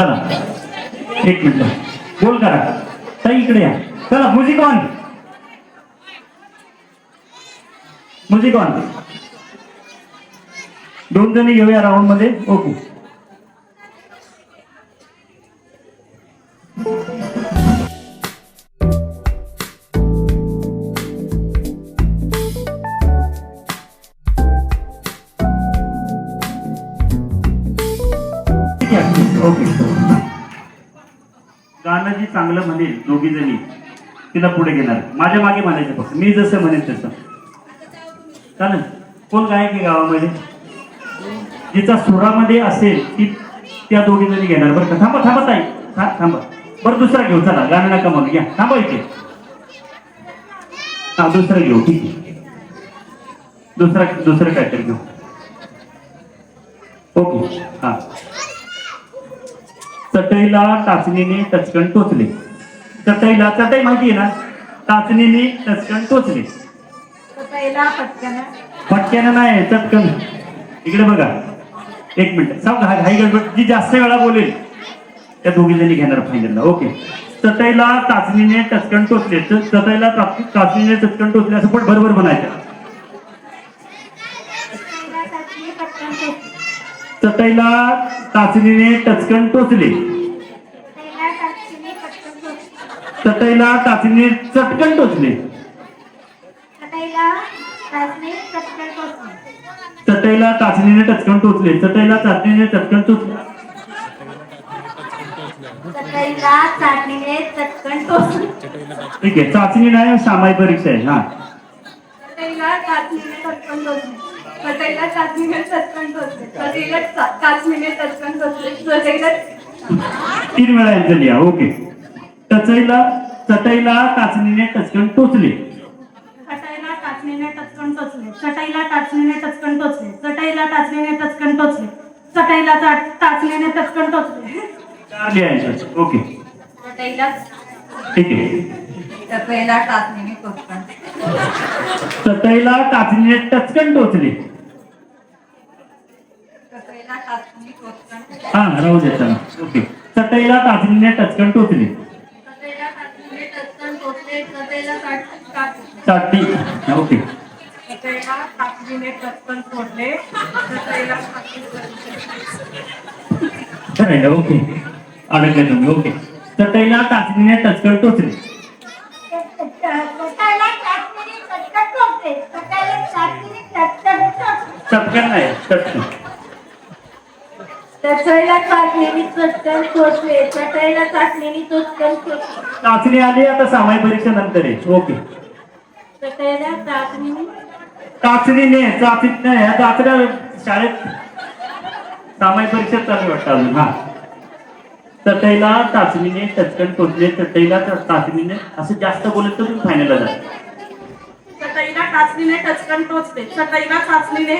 चला. एक मिनिट. बोल करा ताई इकडे या. चला म्युझिक ऑन म्युझिक ऑन दोन जणी घेऊया राऊंडमध्ये. ओके. गाणं जी चांगलं म्हणेल दोघी जणी तिला पुढे घेणार. माझ्या मागे म्हणायचं फक्त. मी जसं म्हणेन तसं. चालेल. कोण गायक आहे गावामध्ये? जिचा सुरामध्ये असेल ती त्या दोघी जणी घेणार. बरं का? थांबा थांबा ताई. थांबा. बरं दुसरा घेऊ. चला गाणं नका म्हणून घ्या थांबा इथे. हा दुसरं घेऊ. ठीक आहे. दुसरा दुसरं काहीतरी घेऊ. ओके. हा. चटईला टाचणीने टचकन टोचले. चटईला चटई माहिती आहे ना? टाचणीने टचकन टोचले. फटक्यानं नाही चटकन. इकडे बघा. एक मिनिट. सांग घाई गडबड. जी जास्त वेळा बोलेल त्या दोघी जणी घेणार फायनलला ओके. चटईला टाचणीने टचकन टोचले. चटईला टाचणीने टचकन टोचले असं पण बरोबर म्हणायचं पहिला टाचणी पटकन टोचली. चटईला टाचणीने टचकन टोचले. टाचणी. चटईला टाचणीने चटकन टोचले. टाचणी. चटईला टाचणीने टचकन टोचले. चटईला चाटणीने चटकन टोचली. ठीक आहे. चाचणी नाही सामायिक परीक्षा आहे. हा. तीन वेळा यांचं लिहा ओके टचईला चटईला टाचणीने टचकन टोचले चटईला टाचणीने टचकन टोचले. चटईला टाचणीने टचकन टोचले. चटईला टाचणीने टचकन टोचले. चटईला टाचणीने टचकन टोचले. चार लिहायचं ओके चटईला ठीक आहे चटईला टाचणीने चटईला टाचणीने टचकन टोचले. हा राहू चला ओके. चटईला टाचणीने टचकन टोचले. चाटी ओके. ओके. अडकले तुम्ही? ओके. चटईला टाचणीने टचकन टोचले चटईला टाचणीने चटकन टोचले. चटईला टाचणीने चटकन. चटकन नाही चटकन चटईला चटकन चटकन. चाचणी आली आता सामायिक परीक्षा नंतर आहे. ओके. चटईला चाचणीने चाचणीने चाचणी नाही. ह्या चाचण्या शाळेत सामायिक परीक्षा चालू वाटतं अजून. हा. चटईला चाचणीने टचकन टोचले चटईला चाचणीने असं जास्त बोलत तर तुम्ही फायनलला जा चटईला टाचणीने टचकन टोचले. चटईला चाचणीने.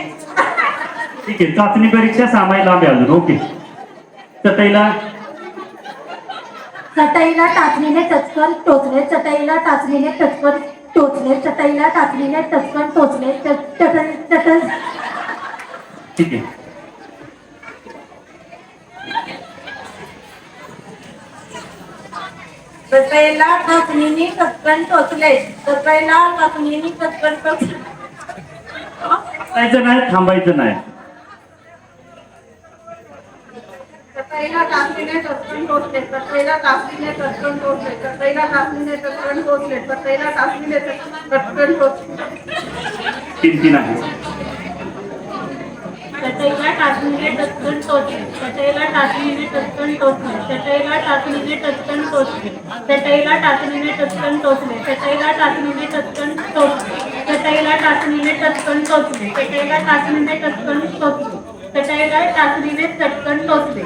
ठीक आहे चाचणी परीक्षा सामायिक लांब आहे अजून ओके. चटईला? चटईला टाचणीने टचकन टोचले चटईला टाचणीने टचकन टोचले चटईला टाचणीने टचकन टोचले चटई चटई. ठीक आहे. चटईला टाचणीने टचकन टोचले चटईला टाचणीने टचकन टोचले जायचं नाही थांबायचं नाही. चटईला टाचणीने टचकन टोचले चटईला टाचणीने टचकन टोचले चटईला टाचणीने टचकन टोचले टोचले तीन तीन आहे चटईला टाचणीने टचकन टोचले चटईला टाचणीने टचकन टोचले चटईला टाचणीने टचकन टोचले चटईला टाचणीने टचकन टोचले चटईला टाचणीने टचकन टोचले चटईला टाचणीने टचकन टोचले चटईला टाचणीने टचकन टोचले चटईला टाचणीने चटकन टोचले.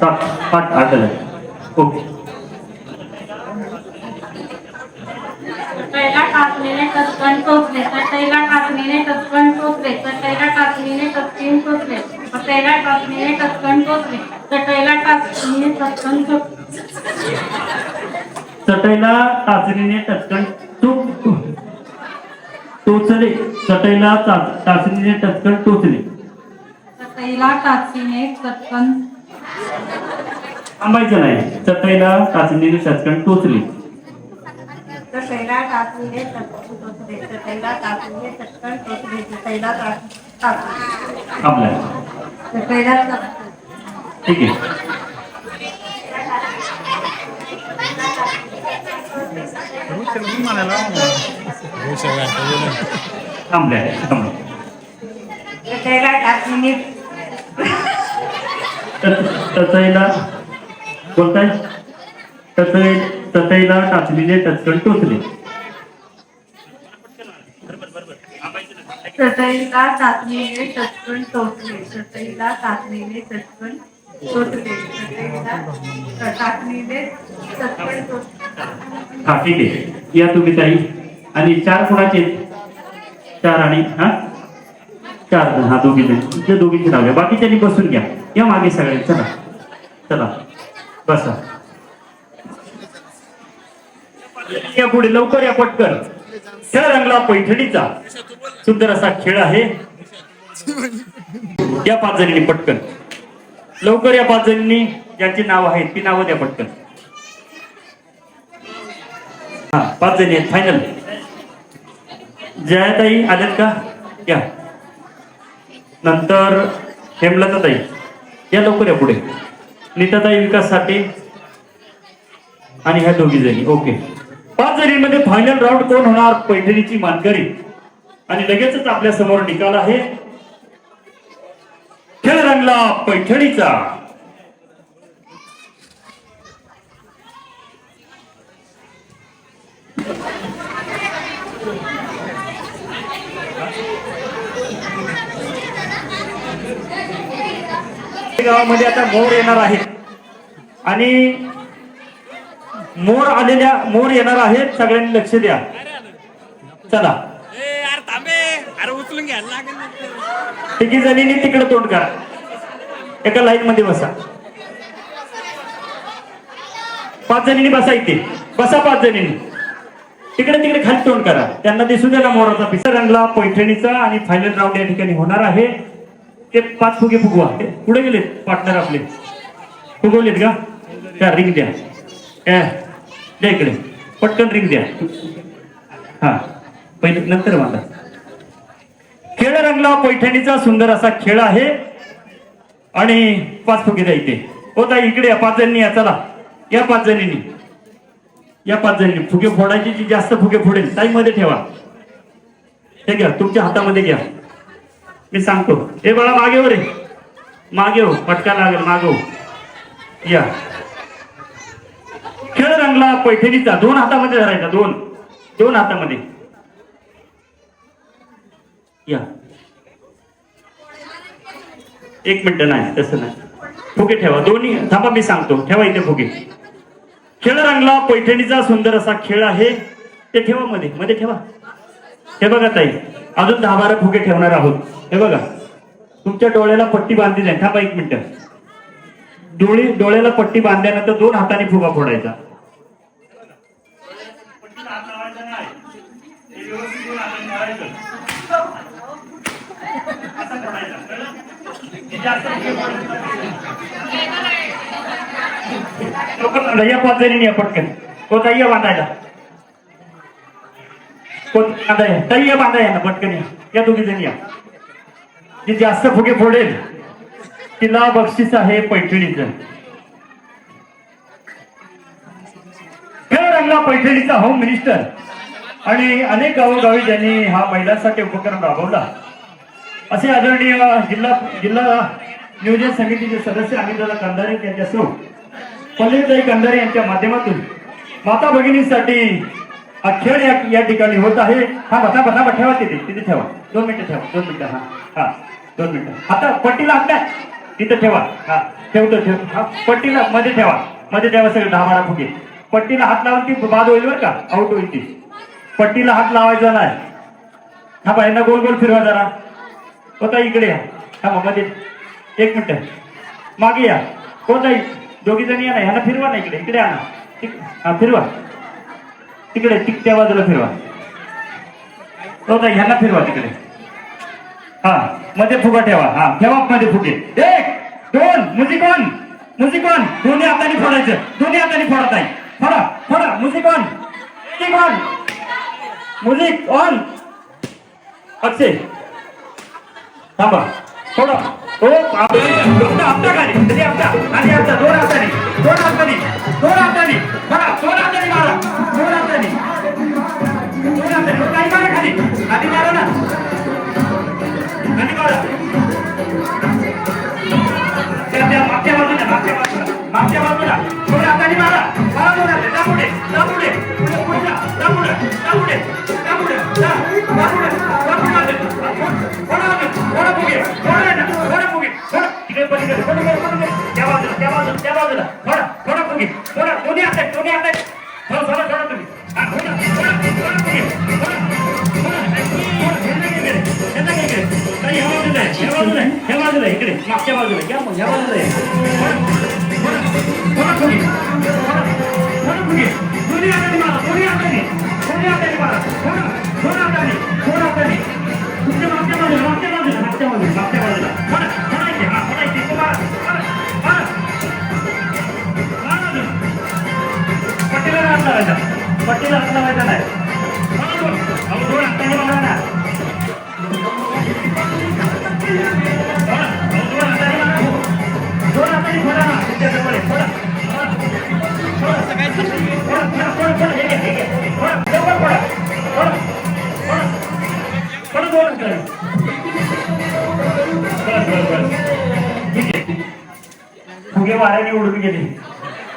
सात आठ आठ झालं ओके चटईला टाचणीने टचकन टोचले चटईला टाचणीने टचकन टोचले चटईला टाचणीने टचकन टोचले. टचकन टोचले चटईला टाचणीने टचकन टोचले चटईला टाचणीने टचकन टोच टोचले. चटईला टाचणीने टचकन टोचले. चटईला टाचणीने चटकन थांबायचं नाही. चटईला टाचणीने टचकन टोचली. चटईला टाचणीने चटकन टोचले चटईला टाचणीने चटकन टोचले चटईला टाचणी आपल्या चटईला चटकन ठीक आहे थांबल्या थांबल्या चटईला टाचणीने टचईला बोलताय टचईला टाचणीने टचकन टोचली. चटईला टोचले. चटईला चटईला हा ठीक आहे. या तुम्ही ताई. आणि चार कोणाचे? चार आणि हा? चार जण. हा दोघी जण. तुमच्या दोघीचे नाव घ्या. बाकीच्यांनी बसून घ्या. या मागे सगळे चला चला. बसा. या पुढे लवकर या पटकन. त्या रंगला पैठणीचा सुंदर असा खेळ आहे. या पाच जणींनी पटकन. लवकर या पाच जणींनी ज्यांची नाव आहेत ती नावं द्या पटकन. हा पाच जणी आहेत. फायनल जयाताई आल्यात का? या. नंतर हेमलताताई. या लवकर या पुढे. नीताताई विकास साठे आणि ह्या दोघी जणी. ओके पाच जणींमध्ये फायनल राऊंड कोण होणार पैठणीची मानकरी? आणि लगेचच आपल्यासमोर निकाल आहे. खेळ रंगला पैठणीचा. गावामध्ये आता मोर येणार आहे. आणि मोर आलेल्या मोर येणार आहेत. सगळ्यांनी लक्ष द्या. चला. अरे उचलून. तिघी जणींनी तिकडे तोंड करा. एका लाईन मध्ये बसा. पाच जणींनी बसा इथे. बसा पाच जणींनी. तिकडे तिकडे खाली तोंड करा. त्यांना दिसू द्या ना मोराचा पिसा रंगला पैठणीचा आणि फायनल राऊंड या ठिकाणी होणार आहे. ते पाच फुगे फुगवा पुढे गेलेत पार्टनर आपले. फुगवलेत का? रिंग द्या. ए, द्या इकडे. पटकन रिंग द्या. हा. पहिले नंतर मला खेळ रंगला पैठणीचा सुंदर असा खेळ आहे. आणि पाच फुगे द्या इथे. हो ताई इकडे या पाच जणी या चला. या पाच जणींनी या पाच जणींनी फुगे फोडायची जी जास्त फुगे फोडेल ताई मध्ये ठेवा. हे घ्या तुमच्या हातामध्ये घ्या. मी सांगतो. हे बाळा मागे हो रे. मागे हो पटका लागेल मागे हो. या. खेळ रंगला पैठणीचा. दोन हातामध्ये धरायचा दोन. दोन हातामध्ये. या. एक मिनिट नाही तसं नाही. फुगे ठेवा. दोन्ही थांबा मी सांगतो. ठेवा इथे फुगे. खेळ रंगला पैठणीचा सुंदर असा खेळ आहे. ते ठेवा मध्ये. मध्ये ठेवा. हे बघा ताई. अजून दहा बारा फुगे ठेवणार आहोत. हे बघा. तुमच्या डोळ्याला पट्टी बांधली जाईल थांबा एक मिनिट. डोळे डोळ्याला पट्टी बांधल्यानंतर दोन हाताने फुगा फोडायचा. लवकर पाच जणी या पटकन. कोणता या बांधायला कोण बांधाय ताई या बांधाय ना पटकन या. या दोघी जणी या. जी जास्त फुगे फोडेल. तिला बक्षीस आहे पैठणीचं. खेळ रंगला पैठणीचा होम मिनिस्टर आणि अनेक गावोगावी ज्यांनी हा महिलांसाठी उपक्रम राबवला. असे आदरणीय जिल्हा जिल्हा नियोजन समितीचे सदस्य अमितदादा कंधारे यांच्यासह पल्लवीताई कंधारे यांच्या माध्यमातून माता भगिनींसाठी हा खेळ या, ठिकाणी होत आहे. हा बता बता ठेवा तिथे. तिथे ठेवा. दोन मिनिटं ठेवा. दोन मिनिटं हा. हा. दोन मिनिटं. आता पट्टीला आपल्या. तिथं तिथे ठेवा. हा. ठेवतो ठेव हा. पट्टीला मध्ये ठेवा. मध्ये ठेवा सगळे दहा बारा फुगे. पट्टीला हात लावून ती बाद होईल बरं का? आउट होईल ती. पट्टीला हात लावायचा नाही. हा बाई गोल गोल फिरवा जरा. होता इकडे या? थांबा मध्ये. एक मिनिट. मागे या. कोण नाही दोघी या नाही ह्यांना फिरवा ना इकडे. इकडे आणा हा फिरवा. तिकडे तिक त्या बाजूला फिरवा. हो ताई ह्यांना फिरवा तिकडे. हा मध्ये फुगा ठेवा. हा ठेवा मध्ये फुगे. एक दोन. म्युझिक ऑन म्युझिक ऑन दोन्ही हाताने फोडायचं. दोन्ही हाताने फोडत आहे फोडा फोडा. Music on music on music on Akshay. थांबा. थोडं हो आपटा आपटा खाली तरी आपटा. आणि आपटा. दोन हाताने. दोन हाताने. दोन हाताने. बघा दोन हाताने मारा दोन हाताने. दोन हाताने. हो, मारा खाली. खाली मारा ना. खाली मारा. मागच्या बाजूला मागच्या बाजूला. मागच्या बाजूला. दोन हाताने मारा. मारा दोन हाताने. जा पुढे. पुढे. पुढे.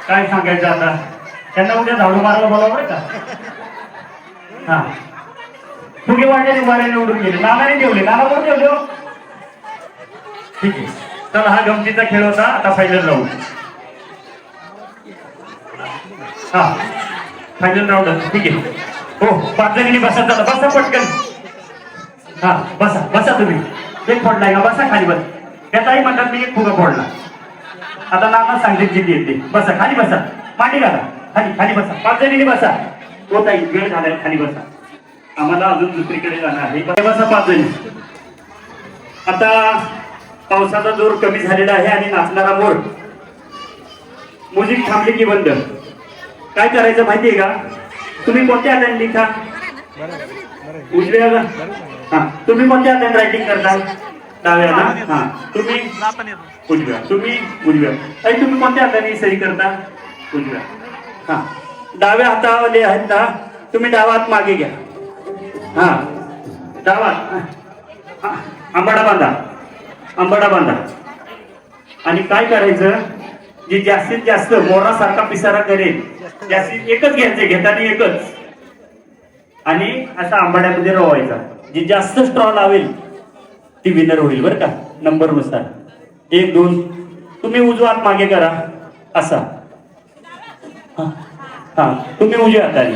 काय सांगायचं आता? त्यांना उद्या झाडू मारायला बोलावं बरं का? हा. फुगे वाढल्याने वारे निवडून गेले. नानाने ठेवले. नाना कोण ठेवले हो? ठीक आहे. चला हा गमतीचा खेळ होता. आता फायनल राऊंड हा. फायनल राऊंड ठीक आहे. हो पाच जणींनी बसा. चला बसा पटकन. हा बसा. बसा तुम्ही. एक फोडलाय का? बसा खाली बस. त्याचाही म्हणतात मी एक फुगा फोडला. आता नाना सांगलीत जिल्ही येते. बसा खाली बसा. मांडी घाला. खाली खाली बसा. पाच जणीने बसा. हो ताई वेळ झाला खाली बसा. आम्हाला अजून दुसरीकडे जाणं आहे. बसा पाच जणी. आता पावसाचा जोर कमी झालेला आहे आणि नाचणारा मोर. म्युझिक थांबली की बंद. काय करायचं माहितीये का? तुम्ही कोणत्या हाताने लिखा? उजव्या हा तुम्ही कोणत्या हाताने रायटिंग करता? डाव्या ना हा. तुम्ही उजव्या. तुम्ही उजव्या. आणि तुम्ही कोणत्या हाताने सही करता? उजव्या. हा. डाव्या हातावाले आहेत ना तुम्ही डावा हात मागे घ्या. हा. डावा हा, आंबाडा बांधा. आंबाडा बांधा. आणि काय करायचं? जे जास्तीत जास्त मोरासारखा पिसारा करेल जास्तीत एकच घ्यायचं घेताना एकच. आणि असा आंबाड्यामध्ये रोवायचा. जे जास्त स्ट्रॉ लावेल ती विनर होईल बरं का? नंबरनुसार एक दोन. तुम्ही उजवा हात मागे करा. असा. हा. हा. तुम्ही उजव्या हाताने.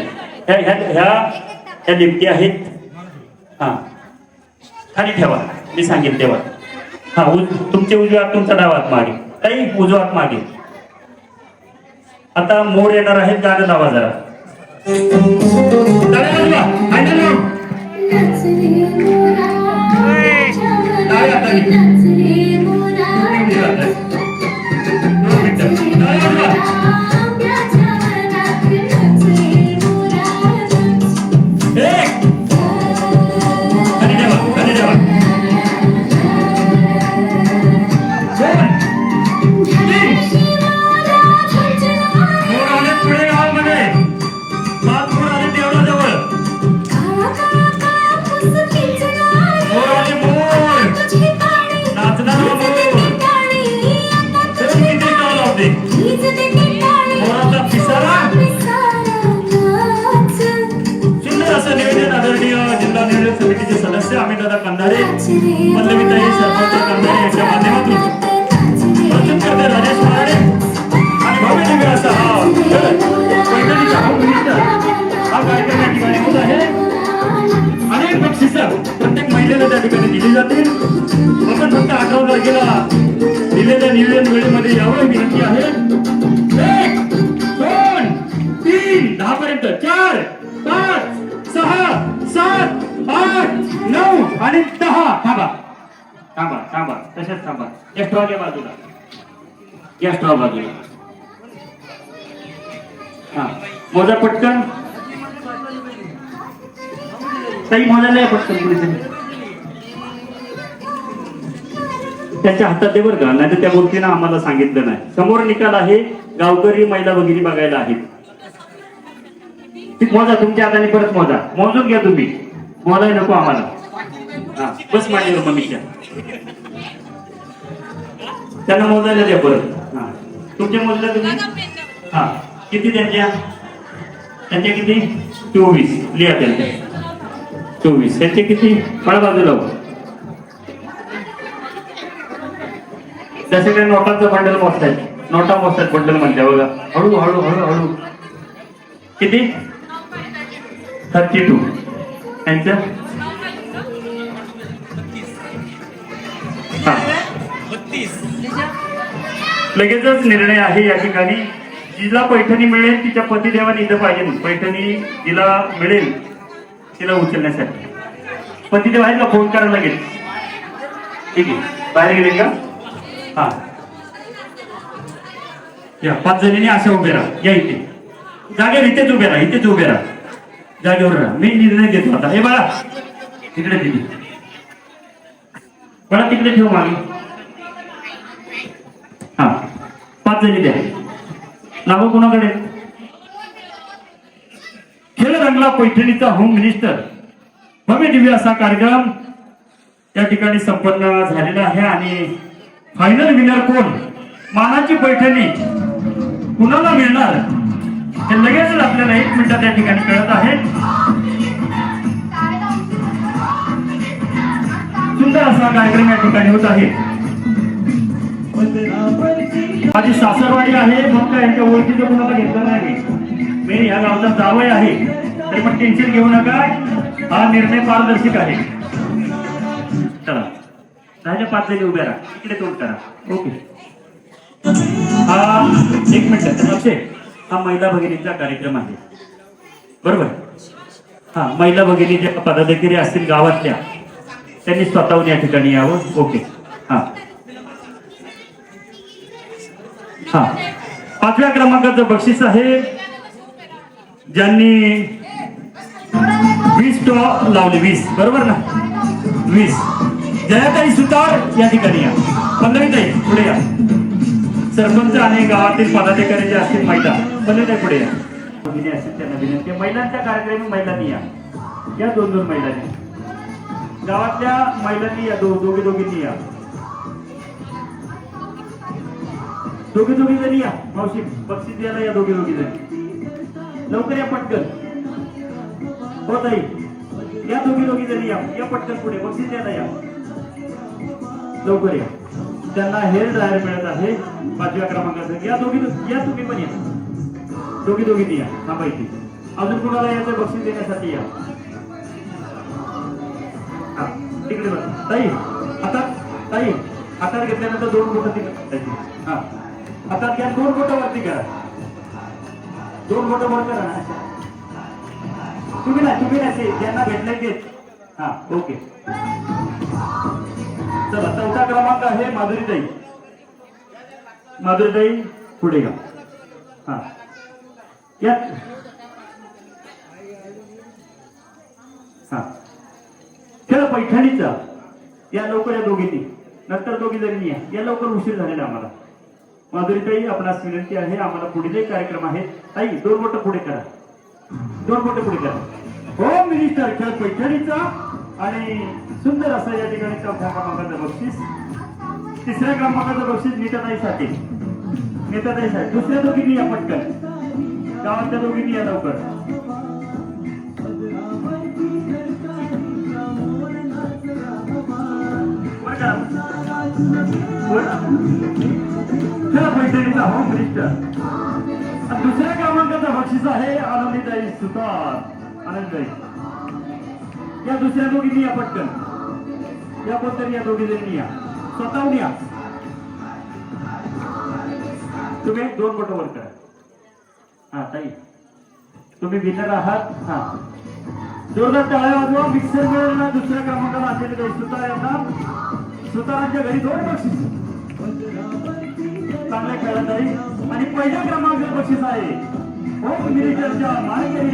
ह्या ह्या ह्या ह्या लिपटी आहेत. हा. खाली ठेवा. मी सांगेल तेव्हा. हा उज तुमचे उजव्या हात तुमचा डावा हात मागे. काही उजवा हात मागे. आता मोर येणार आहेत गाणं लावा जरा. Thank you. निवेदन आदरणीय जिल्हा नियोजन समितीचे सदस्य अमित दादा कंधारे पल्लवीताई सरपंच कंधारे यांच्या माध्यमातून प्रथम करते राजेश महाडे आणि भव्य दिव्य असा हा खेळ, पैठणीचा हा मिनिस्टर. हा कार्यक्रम या ठिकाणी होत आहे. अनेक बक्षिस प्रत्येक महिलेला त्या ठिकाणी दिली जातील. आपण फक्त अठरा तारखेला दिलेल्या निवेदन वेळेमध्ये यावं विनंती आहे. एक दोन तीन दहा पर्यंत चार पाच सहा सात आठ नऊ आणि दहा. थांबा. थांबा थांबा. तशाच थांबा. एक्स्ट्रा बाजूला. या स्टॉल बाजूला. हा. मोजा पटकन. ताई मोजायला पटकन पुढे त्याच्या हातात दे बरं का. नाही त्या गोष्टीनं आम्हाला सांगितलं नाही. समोर निकाल आहे. गावकरी महिला भगिनी बघायला आहेत. ती मोजा तुमच्या हाताने परत मोजा. मोजून घ्या तुम्ही. मोजाय नको आम्हाला. हा बस माझ्यावर मम्मीच्या त्यांना मोजायला द्या परत. हा. तुमच्या मोजल्या तुम्ही? हा. किती त्यांच्या? त्यांच्या किती? चोवीस. लिहा त्यांच्या. चोवीस. त्यांचे किती? फळ बाजूला हो. काय नोटांचं बंडल मोजतायत. नोटा मोजतायत बंडल म्हणते बघा. हळू हळू हळू हळू. किती? थर्टी टू त्यांचं? हा. बत्तीस लगेचच निर्णय आहे या ठिकाणी. जिला पैठणी मिळेल तिच्या पतिदेवाने इथं पाहिजे पैठणी जिला मिळेल तिला उचलण्यासाठी. पतिदेव आहेत का फोन करा लागेल. ठीक आहे. बाहेर गेले का? हा. या पाच जणींनी अशा उभे राहा. या इथे. जागेवर इथेच उभे राहा इथेच उभे राहा. जागेवर राहा. मी निर्णय घेतो आता. हे बाळा तिकडे दिली बाळा तिकडे ठेव मागे. हा. पाच जणी द्या. नाव कोणाकडे? खेळ रंगला पैठणीचा होम मिनिस्टर भव्य दिव्य असा कार्यक्रम त्या ठिकाणी संपन्न झालेला आहे आणि फायनल विनर कोण? मानाची पैठणी. कुणाला मिळणार? हे लगेचच आपल्याला एक मिनिटात या ठिकाणी कळत आहे. सुंदर असा कार्यक्रम या ठिकाणी होत आहे. माझी सासरवाडी आहे मग काय यांच्या ओळखीचं कुणाला घेतलं नाही. मी. मी ह्या गावचा जावय आहे. तरी पण टेन्शन घेऊ नका. हा निर्णय पारदर्शक आहे. चला. राहिल्या पाच जणी उभ्या राहा. इकडे तोंड करा. ओके. हा एक मिनिट. लक्ष हा महिला भगिनीचा कार्यक्रम आहे. बरोबर? हा महिला भगिनी ज्या पदाधिकारी असतील गावातल्या त्यांनी स्वतःहून या ठिकाणी यावं. ओके. हा. हा. पाचव्या क्रमांकाचं बक्षीस आहे. ज्यांनी वीस टॉप लावले वीस. बरोबर ना? वीस. जयाताई सुतार या ठिकाणी या. पल्लवीताई पुढे या. सरपंच आणि गावातील पदाधिकारी जे असतील महिला पल्लवीताई पुढे या. असतील त्यांना विनंती महिलांच्या कार्यक्रमी महिलांनी या. या दोन दोन महिलांनी गावातल्या महिलांनी या दो दोघी दोघींनी या. दोघी दोघी जणी या. मावशी बक्षीस द्यायला या दोघी दोघी जणी. लवकर या पटकन. हो ताई. या दोघी दोघी जणी या. या पटकन पुढे. बक्षीस द्यायला या. लवकर या. त्यांना हेअर ड्रायर मिळत आहे पाचव्या क्रमांकाचं या दोघी या तुम्ही पण या. दोघी दोघी या. हा माहिती अजून कोणाला याचं बक्षीस देण्यासाठी या? तिकडे बघा. ताई आता ताई हातात घेतल्यानंतर दोन बोटं तिकडे हा. हातात घ्या दोन बोटं वरती करा. दोन बोटं वर करा. ना. तुम्ही ना तुम्ही नाही ते ज्यांना भेटले घेत हा ओके. चला चौथा क्रमांक आहे माधुरीताई. माधुरीताई पुढे घ्या हा. यात हा. खेळ पैठणीचा. या लवकर या दोघींनी. नंतर दोघी जणी या. या लवकर उशीर झालेला आम्हाला. माधुरीताई आपणास विनंती आहे आम्हाला पुढील कार्यक्रम आहे ताई दोन बोट पुढे करा. दोन बोट पुढे करा. हो मिनिस्टर खेळ पैठणीचा आणि सुंदर असं या ठिकाणी चौथ्या क्रमांकाचं बक्षीस तिसऱ्या क्रमांकाचं बक्षीस नीताताईसाठी. नीताताईसाठी. दुसऱ्या दोघींनी या पटकन. गावातल्या दोघींनी या लवकर. पैठणीचा हो मिनिस्टर दुसऱ्या क्रमांकाचा बक्षीस आहे आनंदीताई सुतार. आनंददाई. या दुसऱ्या दोघींनी या पटकन. या कोणतरी या दोघी जणी या. स्वतःहून या. तुम्ही दोन बोट वर करा. हा ताई. तुम्ही विनर आहात. हा. जोरदार टाळ्या वाजवा. मिक्सर मिळवला दुसऱ्या क्रमांकाला असलेले काही सुतार यांना सुतारांच्या घरी दोन बक्षीस. चांगल्या खेळत आहे आणि पहिल्या क्रमांक बक्षीस आहे. होम मिनिस्टरच्या मानकरी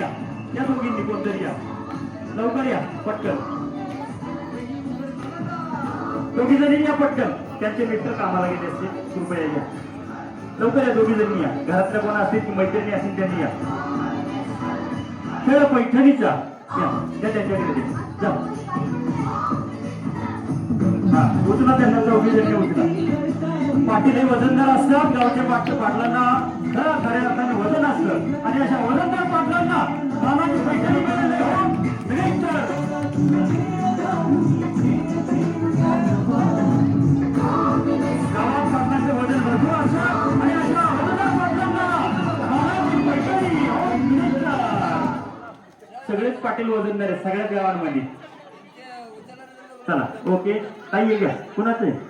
दोघींनी या. या दोघींनी कोणतरी या. लवकर या पटकन. दोघी जणी या पटकन. त्यांचे मित्र कामाला गेले असतील कृपया या. लवकर या दोघी जणी या. घरातल्या कोणा असतील की मैत्रिणी असतील त्यांनी या. खेळ पैठणीचा. या त्या त्यांच्याकडे जा. हा उचला त्यांना चौघी जणी उचला. पाटील हे वजनदार असतात गावच्या पाट पाटलांना खऱ्या खऱ्या वजन असतं. आणि अशा वजनदार पाटलांना मानाची पैठणी गावात पाटलांचे वजन भरपूर असतं. आणि अशा वजनदार पैठणी सगळेच पाटील वजनदार आहेत सगळ्या गावांमध्ये. चला ओके. ताई ये घ्या. कुणाचं आहे?